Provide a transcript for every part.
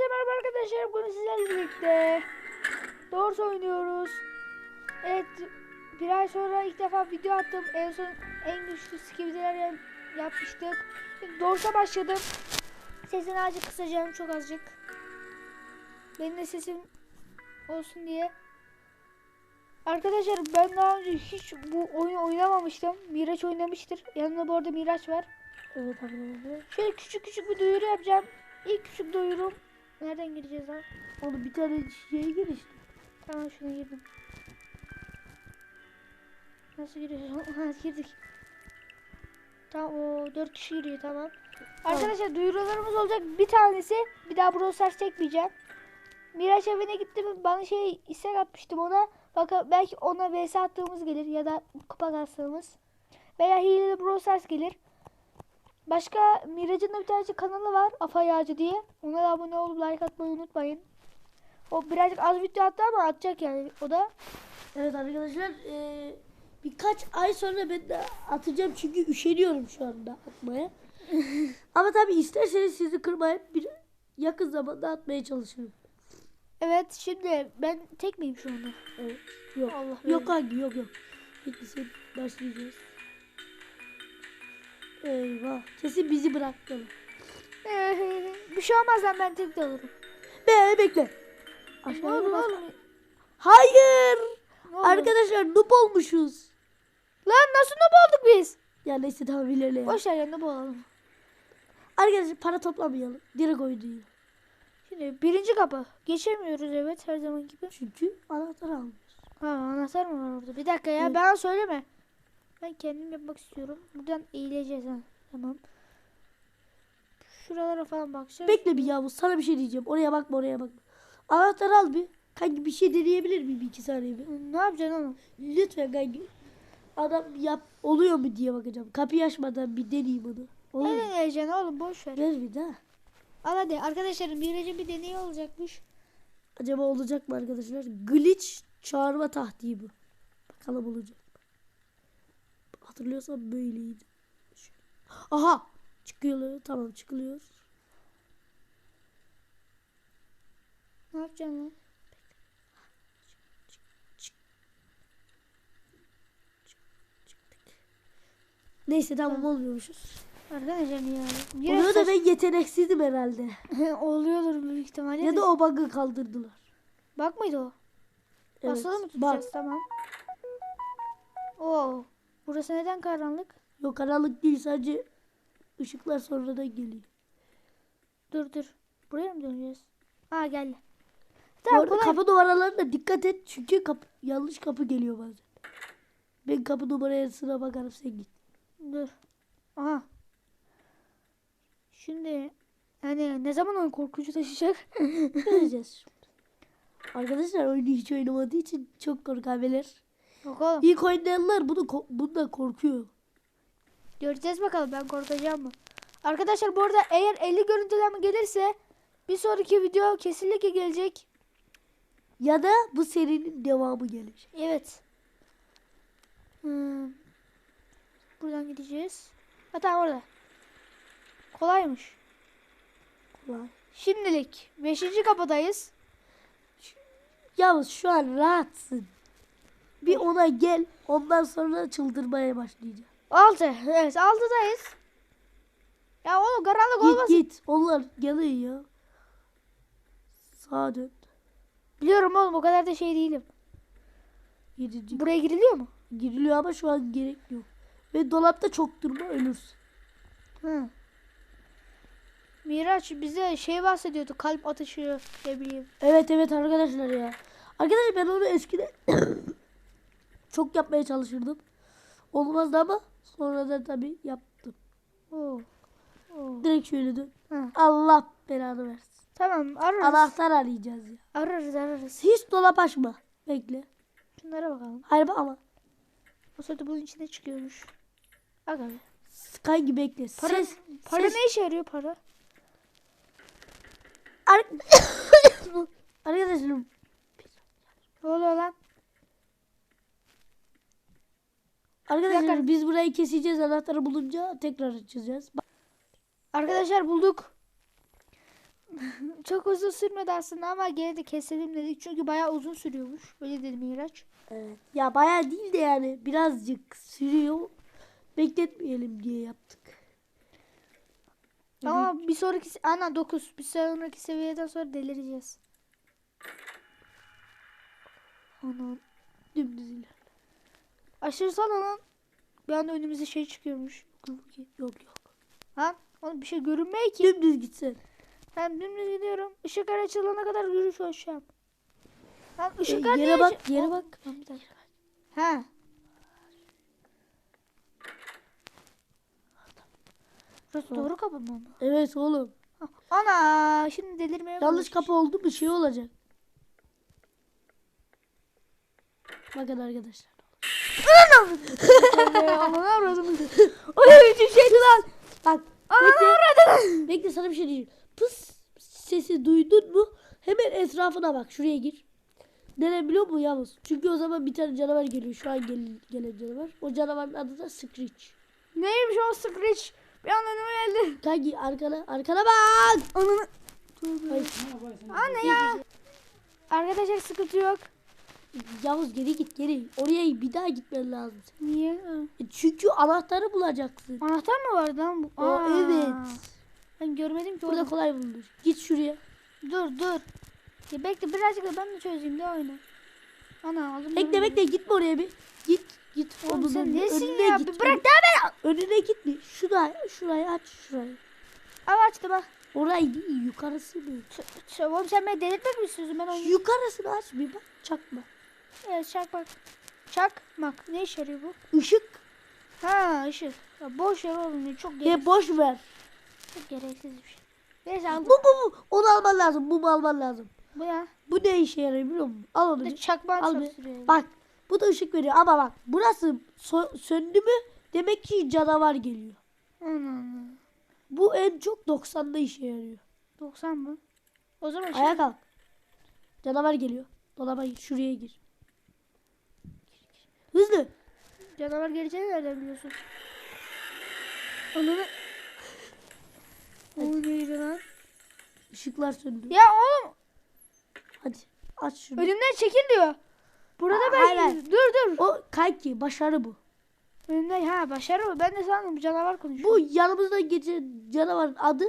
Hepinize merhaba arkadaşlar. Bugün sizlerle birlikte Doors oynuyoruz. Evet, bir ay sonra ilk defa video attım. En son en güçlü skivdiler yap- yapmıştık. Doors'a başladım. Sesini azıcık kısacağım, çok azıcık. Benim de sesim olsun diye. Arkadaşlar ben daha önce hiç bu oyunu oynamamıştım. Miraç oynamıştır. Yanımda bu arada Miraç var. Evet arkadaşlar. Şöyle küçük küçük bir duyuru yapacağım. İlk küçük duyurum. Nereden gireceğiz abi? Oğlum bir tane şeye gir işte. Tamam şuna girdim. Nasıl giriyoruz? Ha girdik. Tamam o 4 kişi giriyor tamam. Arkadaşlar duyurularımız olacak. Bir tanesi bir daha Brawl Stars çekmeyeceğim. Miraç evine gittim bana şey istek atmıştım ona. Bakın belki ona vs attığımız gelir ya da kupa kastığımız. Veya hileli Brawl Stars gelir. Başka Miraç'ın da bir tane kanalı var. Afa Yağcı diye. Ona da abone olup like atmayı unutmayın. O birazcık az video attı ama atacak yani o da. Evet arkadaşlar eee, birkaç ay sonra ben de atacağım çünkü üşeniyorum şu anda atmaya. Ama tabii isterseniz sizi kırmayıp bir yakın zamanda atmaya çalışırım. Evet şimdi ben tek miyim şu anda? Evet. Yok. Allah yok hangi yok yok. Bitlisi başlayacağız. Eyvah. Kesin bizi bıraktı. Ee, bir şey olmaz lan ben tek de olurum. Be bekle. Ne Aşağıya olur bak. oğlum? Hayır. Ne olur? Arkadaşlar noob olmuşuz. Lan nasıl noob olduk biz? Ya neyse tamam ilerle ya. Boş ver ya noob olalım. Arkadaşlar para toplamayalım. Direkt oynuyor. Şimdi birinci kapı. Geçemiyoruz evet her zaman gibi. Çünkü anahtar almıyoruz. Ha anahtar mı var orada? Bir dakika ya Evet. bana söyleme. Ben kendim yapmak istiyorum. Buradan eğileceğiz ha. Tamam. Şuralara falan bakacağız. Bekle bir Yavuz sana bir şey diyeceğim. Oraya bakma oraya bakma. Anahtarı al bir. Kanki bir şey deneyebilir miyim iki saniye bir? Ne yapacaksın oğlum? Lütfen kanki. Adam yap oluyor mu diye bakacağım. Kapıyı açmadan bir deneyeyim onu. Olur Ne deneyeceksin oğlum boş ver. Ver bir daha. Al hadi arkadaşlarım bir bir deney olacakmış. Acaba olacak mı arkadaşlar? Glitch çağırma tahtiği bu. Bakalım olacak? Hatırlıyorsam böyleydi. Şöyle. Aha! Çıkıyor. Tamam çıkılıyor. Ne yapacaksın lan? Neyse tamam olmuyormuşuz. Arkadaşlar ya. Oluyor Biraz da ben yeteneksizdim herhalde. Oluyordur büyük ihtimalle. Ya de. da o bug'ı kaldırdılar. Bak mıydı o? Evet. Basılı mı Bak. tutacağız? Tamam. Oo. Burası neden karanlık? Yok karanlık değil sadece ışıklar sonradan geliyor. Dur dur. Buraya mı döneceğiz? Aa geldi. Bu Tamam arada kolay. kapı numaralarına dikkat et çünkü kapı, yanlış kapı geliyor bazen. Ben kapı numarasına bakarım sen git. Dur. Aha. Şimdi yani ne zaman oyun korkucu taşıyacak? Göreceğiz. Arkadaşlar oyunu hiç oynamadığı için çok korkabilir. Yok oğlum. İlk oynayanlar bunu bundan korkuyor. Göreceğiz bakalım ben korkacağım mı? Arkadaşlar bu arada eğer 50 görüntülenme gelirse bir sonraki video kesinlikle gelecek. Ya da bu serinin devamı gelecek. Evet. Hmm. Buradan gideceğiz. Hatta orada. Kolaymış. Kolay. Şimdilik 5. kapıdayız. Yalnız şu an rahatsın. Bir ona gel ondan sonra çıldırmaya başlayacağım. 6. Evet 6'dayız. Ya oğlum karanlık Git olmasın. git. Onlar geliyor ya. Sağa dön. Biliyorum oğlum o kadar da şey değilim. Yedinci. Buraya giriliyor mu? Giriliyor ama şu an gerek yok. Ve dolapta çok durma ölürsün. Hı. Miraç bize şey bahsediyordu kalp atışı ne bileyim. Evet evet arkadaşlar ya. Arkadaşlar ben onu eskiden çok yapmaya çalışırdım. Olmazdı ama sonradan tabii yaptım. Oo. Oo. Direkt şöyle dön. Hı. Allah belanı versin. Tamam ararız. Anahtar arayacağız ya. Ararız ararız. Hiç dolap açma. Bekle. Şunlara bakalım. Hayır ama O sırada bunun içinde çıkıyormuş. Aga be. kanki bekle. Para, Ses, para ses- ne işe yarıyor para? Ar- Arkadaşlar Ne oluyor lan? Arkadaşlar Yakar. biz burayı keseceğiz anahtarı bulunca tekrar açacağız. Bak, Arkadaşlar bulduk. Çok uzun sürmedi aslında ama gene de keselim dedik. Çünkü bayağı uzun sürüyormuş. Öyle dedi Miraç. Evet. Ya bayağı değil de yani birazcık sürüyor. Bekletmeyelim diye yaptık. Ama bir sonraki ana 9. Bir sonraki seviyeden sonra delireceğiz. Ana Dümdüz ilerle. Aşırı sana lan. Bir anda önümüze şey çıkıyormuş. Yok yok. Ha? Oğlum bir şey görünmüyor ki. Dümdüz gitsen. Ben dümdüz gidiyorum. Işık açılana kadar yürü koşacağım. Lan ışıklar niye yere bak, yere O- bak. Tamam, bir dakika. Ha. Burası doğru kapı mı? Evet oğlum. Ana şimdi delirmeye Yanlış kapı oldu bir şey olacak. Bakın arkadaşlar. Ananı avradım. Öyle bir şeydi lan. Bak Ananı avradım. bekle sana bir şey diyeceğim. Pıs sesi duydun mu? Hemen etrafına bak. Şuraya gir. Neden biliyor musun Yavuz? Çünkü o zaman bir tane canavar geliyor. Şu an gel, gelen canavar. O canavarın adı da Screech. Neymiş o Screech? Bir an önüme geldi. Kanki arkana, arkana bak. Ananı. Anne ya. Arkadaşlar sıkıntı yok. Yavuz geri git geri. Oraya bir daha gitmen lazım. Niye? E Çünkü anahtarı bulacaksın. Anahtar mı vardı lan? bu? O, Aa. evet. Ben görmedim ki Burada orada. kolay bulunur. Git şuraya. Dur dur. Ya bekle birazcık da ben de çözeyim de oyunu. Ana aldım. Bekle bekle gitme oraya bir. Git git. Oğlum sen önüne- nesin önüne ya? git. Bir bırak daha beni. Önüne gitme. Şuraya, şurayı aç şurayı. Al açtı bak. Orayı değil yukarısı mı? Ç- ç- Oğlum sen beni delirtmek mi istiyorsun? Ben oyunu... Yukarısını aç bir bak. Çakma. Evet çak bak. Çak bak. Ne işe yarıyor bu? Işık. Ha ışık. Ya boş yer oğlum. ya, Çok, gerek, Ne boş ver. çok gereksiz bir şey. Neyse aldım. Bu bu bu. Onu alman lazım. Bu mu alman lazım? Bu ya. Bu ne işe yarıyor biliyor musun? Al onu çakmak Al çok sürüyor. Bak bu da ışık veriyor ama bak burası so- söndü mü demek ki canavar geliyor. Ana. Bu en çok 90'da işe yarıyor. 90 mı? O zaman şey... Ayağa kalk. Canavar geliyor. Dolaba. Şuraya gir. Hızlı. Canavar geleceğini nereden biliyorsun? Ananı... O neydi lan? Işıklar söndü. Ya oğlum Hadi aç şunu. önümden çekil diyor. Burada Aa, ben hayır. dur dur. O kanki başarı bu. Önümden ha başarı mı? Ben de sandım canavar konuşuyor. Bu yanımızdan geçen canavarın adı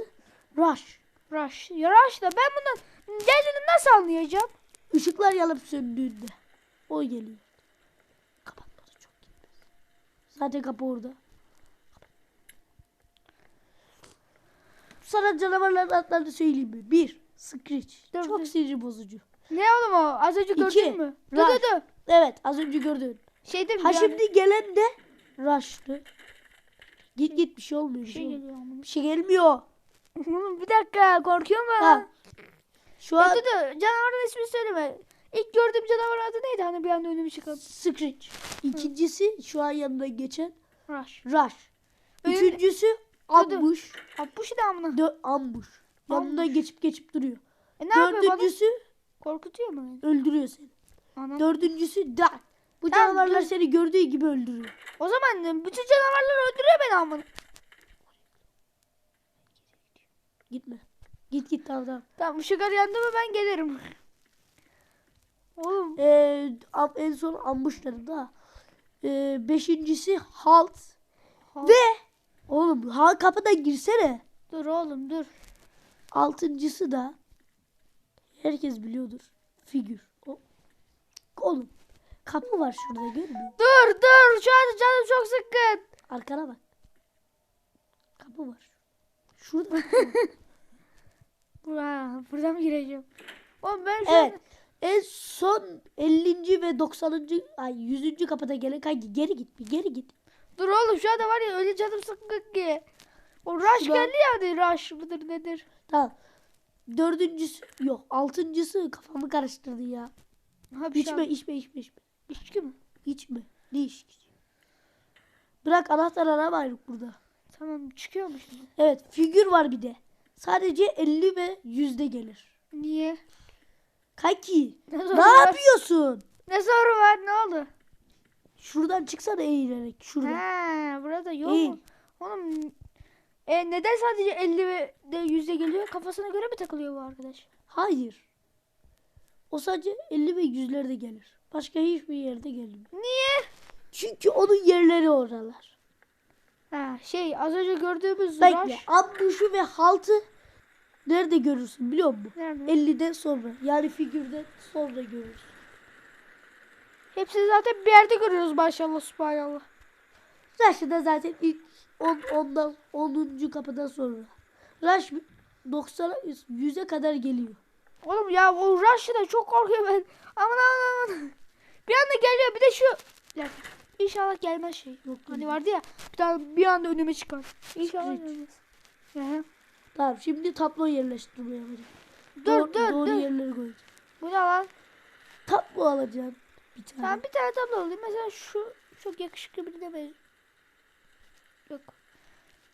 Rush. Rush. Ya Rush da ben bundan geldiğini nasıl anlayacağım? Işıklar yanıp söndüğünde. O geliyor. Zaten kapı orada. Sana canavarların adlarını söyleyeyim mi? Bir, Screech. Dur, çok sinir bozucu. Ne oğlum o? Az önce gördün İki. mü? Dur dur dur. Evet az önce gördün. Şey değil mi? Ha şimdi gelen de Rush'tı. Git git bir şey olmuyor. Bir şey şey, geliyor. Bir şey gelmiyor. Oğlum bir dakika korkuyor mu? Ha. Şu an dur dur canavarın ismini söyleme. İlk gördüğüm canavarın adı neydi? Hani bir anda önüme çıkan. Screech. İkincisi şu an yanında geçen Rush. Rush. Üçüncüsü Ambush. Ha bu şey de amına. Dö ambush. Yanında geçip geçip duruyor. E ne yapıyor bana? Dördüncüsü Korkutuyor mu öldürüyor seni. beni? Anam. Dördüncüsü Dark. Bu Tamam, canavarlar dur. seni gördüğü gibi öldürüyor. O zaman bütün canavarlar öldürüyor beni amına. Gitme. Git git tamam tamam. Tamam ışık yandı mı ben gelirim. Am- en son ambushlarında. Ee, beşincisi Halt. Halt. Ve oğlum ha kapıdan girsene. dur oğlum dur. Altıncısı da herkes biliyordur. Figür. O, oğlum kapı var şurada görmüyor? Dur dur şu an canım çok sıkkın. Arkana bak. Kapı var. Şurada. Bura, buradan mı gireceğim? Oğlum ben şu evet. En son 50. ve 90. ay 100. kapıda gelen kanki geri git bir geri git. Dur oğlum şu anda var ya öyle canım sıkkın ki. O rush Şurada- geldi yani rush mıdır nedir? Tamam. Dördüncüsü yok. Altıncısı kafamı karıştırdı ya. Şey İçme içme içme içme. İçki mi? İçme. Ne içki? Bırak anahtar aramayın burada. Tamam çıkıyor mu şimdi? Evet figür var bir de. Sadece 50 ve 100'de gelir. Niye? Kanki Ne ne var? yapıyorsun? Ne soru var ne oldu? Şuradan çıksana eğilerek. Şuradan. Ha burada yok Eğil. mu? Oğlum E neden sadece 50 ve de 100'e geliyor? Kafasına göre mi takılıyor bu arkadaş? Hayır. O sadece 50 ve 100'lerde gelir. Başka hiçbir yerde gelmiyor. Niye? Çünkü onun yerleri oralar. Ha şey az önce gördüğümüz Bekle. Rush. Ambuşu ve haltı nerede görürsün biliyor musun? Nerede? 50'den sonra. Yani figürden sonra görürsün. Hepsini zaten bir yerde görüyoruz maşallah subhanallah. Rush'ı da zaten ilk 10 ondan 10. kapıdan sonra. Rush 90'a 100'e kadar geliyor. Oğlum ya o Rush'ı da çok korkuyorum ben. Aman aman aman. Bir anda geliyor bir de şu. İnşallah gelmez şey. Yok hani vardı ya bir tane bir anda önüme çıkar. İnşallah gelmez. Hı. Tamam şimdi tablo yerleştirme yapacağım. Dur Doğru- dur doğru dur. yerleri koyacağım. Bu ne lan? Tablo alacağım bir tane. Tamam bir tane tablo alayım. Mesela şu çok yakışıklı birine benziyor. Yok.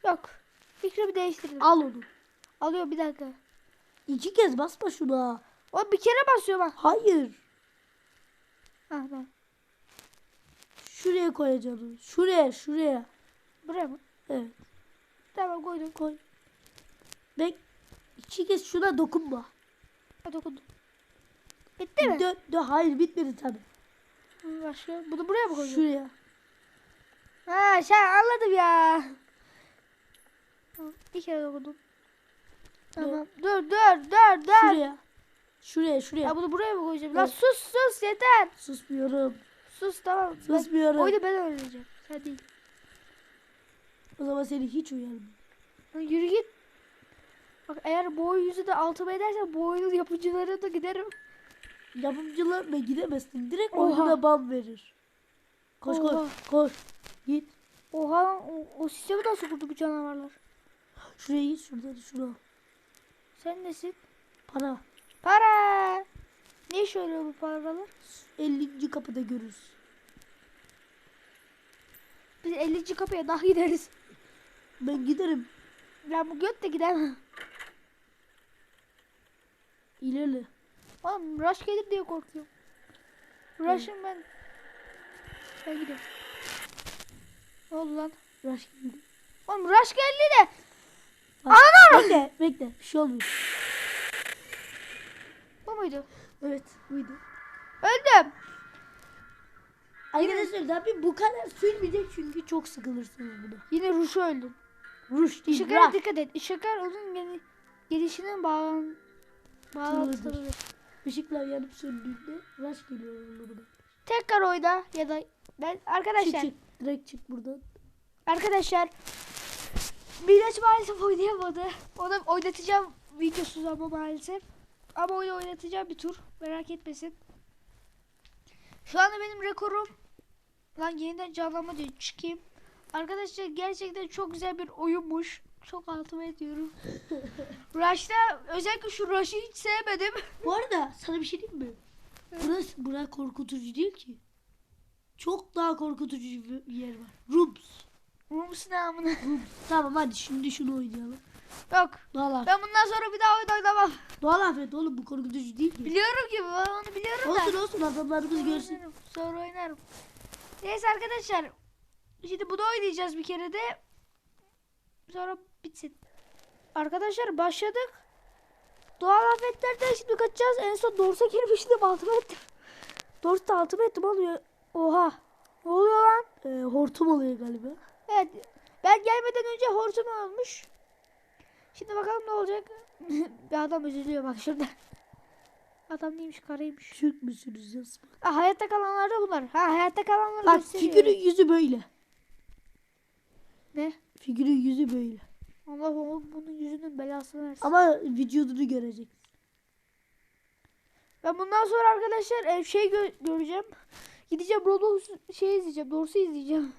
Yok. Fikri bir değiştirdim. Al onu. Alıyor bir dakika. İki kez basma şuna. O bir kere basıyor bak. Hayır. Ha tamam. Şuraya koyacağım. Şuraya şuraya. Buraya mı? Evet. Tamam koydum. Koy. Bek iki kez şuna dokunma. Ha dokundum. Bitti mi? Dö, dö, hayır bitmedi tabi. Başka. Bunu buraya mı koyacağım? Şuraya. Ha şey anladım ya. Bir kere dokundum. Tamam. Dur dur dur dur. Şuraya. Şuraya şuraya. Ya bunu buraya mı koyacağım? Lan sus sus yeter. Susmuyorum. Sus tamam. Ben, Susmuyorum. oyunu ben öğreneceğim. Sen değil. O zaman seni hiç. Lan yürü git. Bak eğer bu oyun yüzü de altıma edersen bu oyunun yapıcılarına da giderim. Yapımcılarla gidemezsin. Direkt Oha. oyununa ban verir. Koş Oha. koş. Koş. Git. Oha o, o sistemi nasıl kurdu bu canavarlar? Şuraya git şuradan şuna. Sen nesin? Para. Para. Ne iş oluyor bu paralar? 50. kapıda görürüz. Biz 50. kapıya daha gideriz. Ben giderim. Ben bu göt de gidemem. İlerle. Oğlum rush gelir diye korkuyorum. Rush'ım ben. Ben gidiyorum. Ne oldu lan? Rush geldi. Oğlum rush geldi de. Bak, Bekle bekle. Bir şey olmuyor. Bu muydu? Evet buydu. Öldüm. Arkadaşlar tabi bu kadar sürmeyecek çünkü çok sıkılırsınız buna. Yine Rush'u öldüm. Rush değil. Işıklara Rush. dikkat et. Işıklar onun gel gelişinin bağlan bağlantılıdır. Işıklar yanıp söndüğünde rush geliyor yanlarına. Tekrar oyna ya da ben Çık arkadaşlar çık. Direkt çık buradan. arkadaşlar Miraç maalesef oynayamadı. Ona oynatacağım videosuz ama maalesef. Ama oyunu oynatacağım bir tur. Merak etmesin. Şu anda benim rekorum lan yeniden canlanma diyor. Çıkayım. Arkadaşlar gerçekten çok güzel bir oyunmuş. Çok altıma ediyorum. Rush'ta özellikle şu Rush'ı hiç sevmedim. Bu arada sana bir şey diyeyim mi? Burası bura korkutucu değil ki. Çok daha korkutucu bir yer var. Rooms. Rooms ne amına. Tamam hadi şimdi şunu oynayalım. Yok. Doğal afet. Ben bundan sonra bir daha oyun oynamam. Doğal afet oğlum bu korkutucu değil ki. Biliyorum ki ben onu biliyorum da. Olsun olsun adamlarımız Sonra görsün. oynarım, Sonra oynarım. Neyse arkadaşlar. Şimdi bunu oynayacağız bir kere de. Sonra bitsin. Arkadaşlar başladık. Doğal afetlerden şimdi kaçacağız. En son Dors'a girmiştim altıma ettim. Dors'ta altıma ettim oluyor. Oha. Ne oluyor lan? Ee, hortum oluyor galiba. Evet. Ben gelmeden önce hortum olmuş. Şimdi bakalım ne olacak. bir adam üzülüyor bak şurada. Adam neymiş karıymış. Türk müsünüz yazma. Ha, hayatta kalanlar da bunlar. Ha hayatta kalanları Bak gösteriyor. figürün yüzü böyle. Ne? Figürün yüzü böyle. Allah o- bunun yüzünün belasını versin. Ama vücudunu görecek. Ben bundan sonra arkadaşlar e, şey gö- göreceğim. Gideceğim Roblox şey izleyeceğim. Doğrusu izleyeceğim.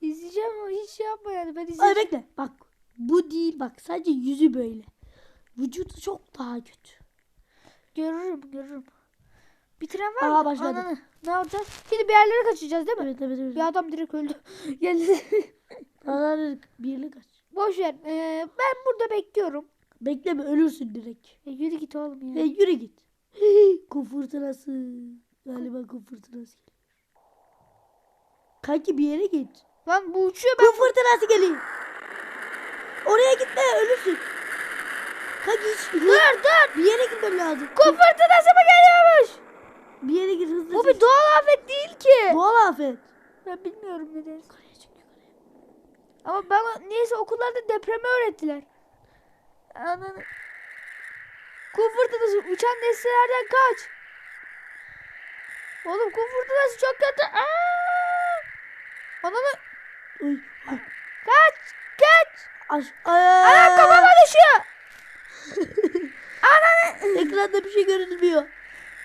İzleyeceğim ama hiç şey yapma yani. Ben Ay izleyeceğim. bekle. Bak bu değil bak sadece yüzü böyle. Vücudu çok daha kötü. Görürüm görürüm. Bitiren var Aha, mı? başladı. Ananı. Ne yapacağız? Şimdi bir yerlere kaçacağız değil mi? Evet evet evet. Bir adam direkt öldü. Geldi. Anaları birlik aç. Boş ver. Ee, ben burada bekliyorum. Bekleme ölürsün direkt. E, yürü git oğlum E, ya. yürü git. kum fırtınası. Galiba kum fırtınası geliyor. Kanki bir yere git. Lan bu uçuyor ben. Kum fırtınası geliyor. Oraya gitme ölürsün. Kanka hiç Dur dur. bir yere gitmem lazım. Kum fırtınası mı geliyormuş? Bir yere git hızlı. Bu bir doğal afet değil ki. Doğal afet. Ben bilmiyorum ne deriz. Ama bana niyeyse okullarda depremi öğrettiler. Ananı. Kum fırtınası uçan nesnelerden kaç. Oğlum kum fırtınası çok kötü. Aa! Ananı ay, kaç kaç. Aş. Anam kafama düşüyor. Ekranda bir şey görünmüyor.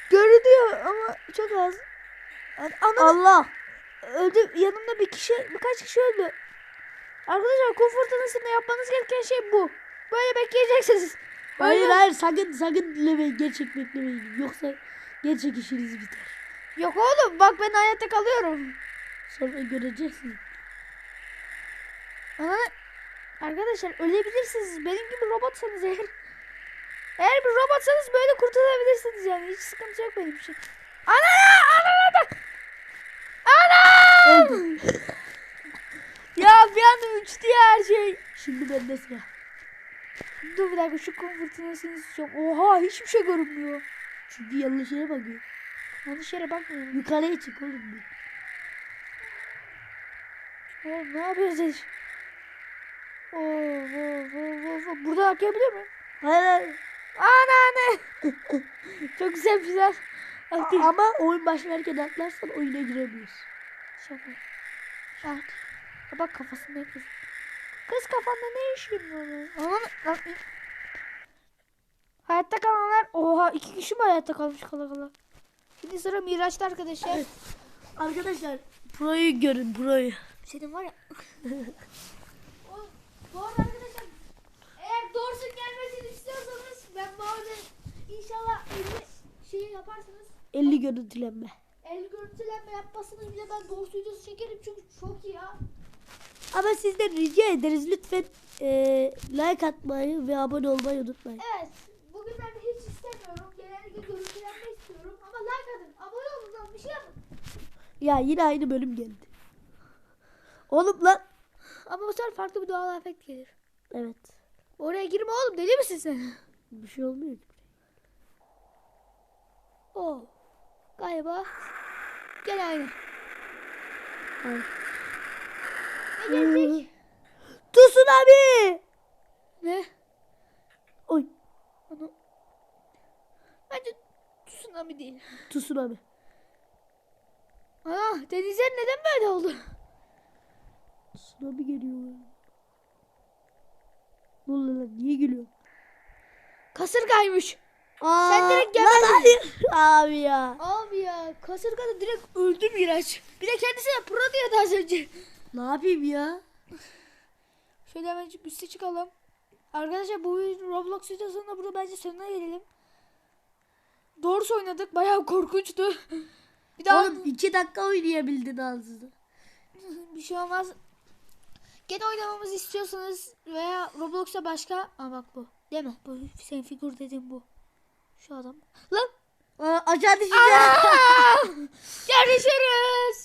Görünüyor ama çok az. An- Ananı Allah. öldü. Yanımda bir kişi birkaç kişi öldü. Arkadaşlar kum fırtınasında yapmanız gereken şey bu. Böyle bekleyeceksiniz. Hayır Öyle- hayır sakın sakın dinlemeyin. Gerçek beklemeyin. Yoksa gerçek işiniz biter. Yok oğlum bak ben hayatta kalıyorum. Sonra göreceksiniz. Ana arkadaşlar ölebilirsiniz. Benim gibi robotsanız eğer. Eğer bir robotsanız böyle kurtulabilirsiniz yani. Hiç sıkıntı yok benim için. Ana! Ana! Ana! Ana! Ya bir anda uçtu ya her şey. Şimdi bende sıra. Dur bir dakika şu kum fırtınasını isteyeceğim. Oha hiçbir şey görünmüyor. Çünkü yanlış yere bakıyor. Yanlış yere bakmıyorum. Yukarıya çık oğlum. bir. Oğlum ne yapıyoruz hiç? Oo, oo, oo, oo. Burada atlayabiliyor muyum? Hayır hayır. Ana ne? Çok güzel güzel. Ama oyun başlarken atlarsan oyuna giremiyorsun. Şaka. Şaka. Ya bak kafasında kız. Kız kafanda ne? Aman lan. Hayatta kalanlar oha iki kişi mi hayatta kalmış kala kala? Şimdi sıra Miraç'ta arkadaşlar. Evet. Arkadaşlar proyu görün proyu. Senin var ya. Oğlum, arada arkadaşlar eğer doğrusu gelmesini istiyorsanız ben bazen inşallah 50 şeyi yaparsanız 50 görüntülenme. el görüntülenme yapmasınız bile ben doğrusu videosu çekerim çünkü çok iyi ya. Ama sizden rica ederiz lütfen eee, like atmayı ve abone olmayı unutmayın. Evet. Bugünlerde hiç istemiyorum. Genellikle görüntülenme istiyorum. Ama like atın. Abone olun lan. Bir şey yapın. Ya yine aynı bölüm geldi. Oğlum lan. Ama bu sefer farklı bir doğal afet gelir. Evet. Oraya girme oğlum. Deli misin sen? Bir şey olmuyor ki. Oo. Galiba. Gel aynı. Ay. Gelecek? Tsunami. ne? Oy. Onu... Bence tsunami değil. Tsunami. Aa, denizler neden böyle oldu? Tsunami geliyor. Ne oluyor lan? Niye gülüyor? Kasırgaymış. Aa, Sen direkt gebertin. hayır. Abi ya. Abi ya kasırgada direkt öldü Miraç. Bir de kendisine pro diyordu az önce. Ne yapayım ya? Şöyle hemen üste çıkalım. Arkadaşlar bu Roblox videosunda burada bence sonuna gelelim. Doğrusu oynadık. Bayağı korkunçtu. Bir daha Oğlum iki dakika oynayabildin ansızın. bir şey olmaz. Gene oynamamızı istiyorsanız veya Roblox'ta başka... Aa bak bu. Değil mi? Bu senin figür dediğin bu. Şu adam. Lan! Aa, aşağı düşeceğim. Görüşürüz.